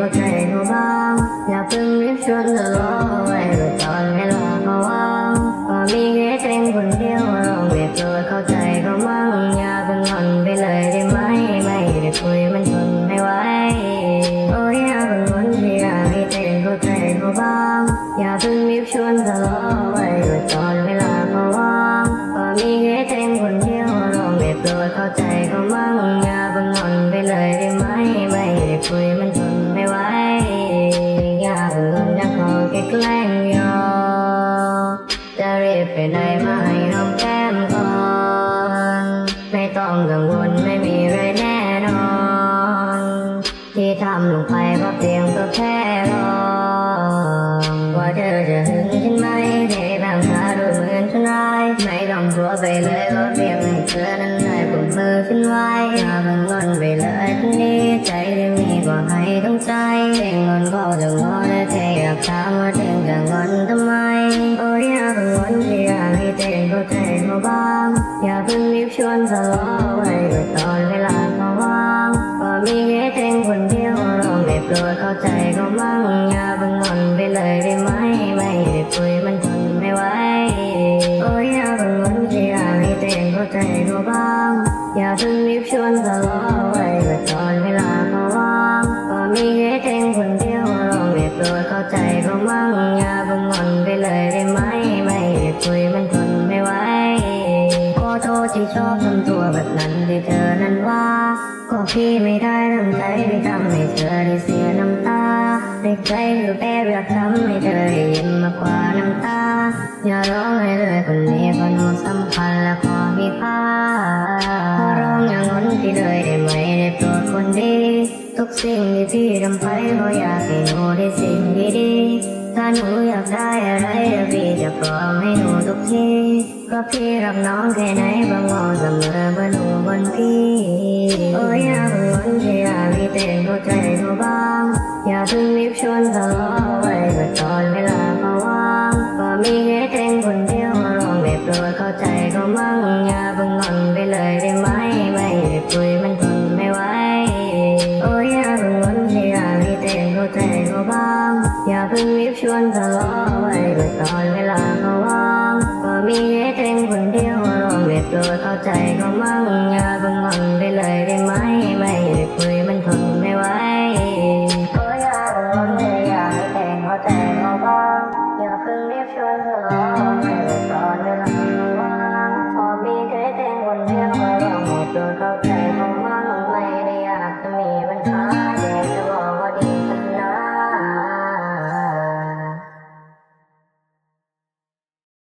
เต้นก็ใจเขาบ้างอย่าเพิ่งรีบชวนทะเลาะไว้ตอนเวลาเขาว่างก็มีแค่เต้นคนเดียวลองเบียดตัวเข้าใจเขามั่งอย่าเพิ่งงอนไปเลยได้ไหมไม่ได้คุยมันทนไม่ไหวโอ้ยอย่ากรู้ที่อยากให้เต้นก็ใจเขาบ้างอย่าเพิ่งรีบชวนทะเลาะไว้ตอนเวลาเขาว่างก็มีแค่เต้นคนเดียวลองเบียดตัวเข้าใจเขามั่งอย่าเพิ่งงอนไปเลยได้ไหมไม่ได้คุยมัน แค่แกล้งยอจะรีบไปไหนมาให้หอมแก้มก่อน ไม่ต้องกังวลไม่มีไรแน่นอน ที่ทำลงไปก็เพียงตัวแค่รอ ว่าเธอจะหึงฉันไหมเทบางตาดูเหมือนฉันร้ายไม่ต้องกลัวไปเลยว่าเพียงให้เธอนั้นได้ปลุกมือฉันไว้อย่าเพิ่งงอนไปเลยทีนี้ใจที่มีก็ให้ต้องใจเองงอนก็จะงอ ชวนทะเลาะไว้ตอนเวลาเขาว่างก็มีแค่เต้นคนเดียวลองได้โปรดเข้าใจเขามั่งอย่าเพิ่งงอนไปเลยได้ไหมไม่ได้คุยมันทนไม่ไหวโอ้ยอย่าเพิ่งงอนที่อยากให้เต้นเข้าใจเขาบ้างอย่าเพิ่งรีบชวนทะเลาะไว้ตอนเวลาเขาว่างก็มีแค่เต้นคนเดียวลองได้โปรดเข้าใจเขามั่งอย่าเพิ่งงอนไปเลยได้ไหมไม่ได้คุยมันทน ษที่ชอบทำตัวแบบนั้นที่เธอนั้นว่าก็พี่ไม่ได้ตั้งใจที่ทำให้เธอได้เสียน้ำตาในใจคือแอบอยากทำให้เธอได้ยิ้มมากกว่าน้ำตา อย่าร้องให้เลยคนนี้เพราะหนูสำคัญและขอมีค่าขอร้องอย่างนั้นที่เลยได้ไหมได้โปรดคนดี ทุกสิ่งที่พี่ทำไปก็อยากให้หนูได้สิ่งดีๆ หนูอยากได้อะไรเดี๋ยวพี่จะพร้อมให้หนูทุกทีเพราะพี่รักน้องแค่ไหนบางมองเสมอบนหนูบนพี่โอ้ยอย่าเพิ่งวันที่อยากให้เต้นเข้าใจเขาบ้าง อย่าเพิ่งรีบชวนทะเลาะไว้ก็ตอนเวลาเขาว่างก็มีแค่เต้นคนเดียวลองได้โปรดเข้าใจเขามั่งอย่าเพิ่งงอน วิบชวนทะเลาะไว้ด้วยตอนเวลาเขาว่างก็มีเต็งคนเดียวลองเวทโดยเข้าใจเขามั่งอย่าเพิ่งงอนไปเลยได้ไหมไม่ได้คุยมันทนไม่ไหวก็เพิ่งงอนเลยอย่าให้แต่งเข้าใจาบ้างอย่าเพิ่งรีบวนเลาะไว้ด้วเวลาเขมีเต็เดียองเขาใจ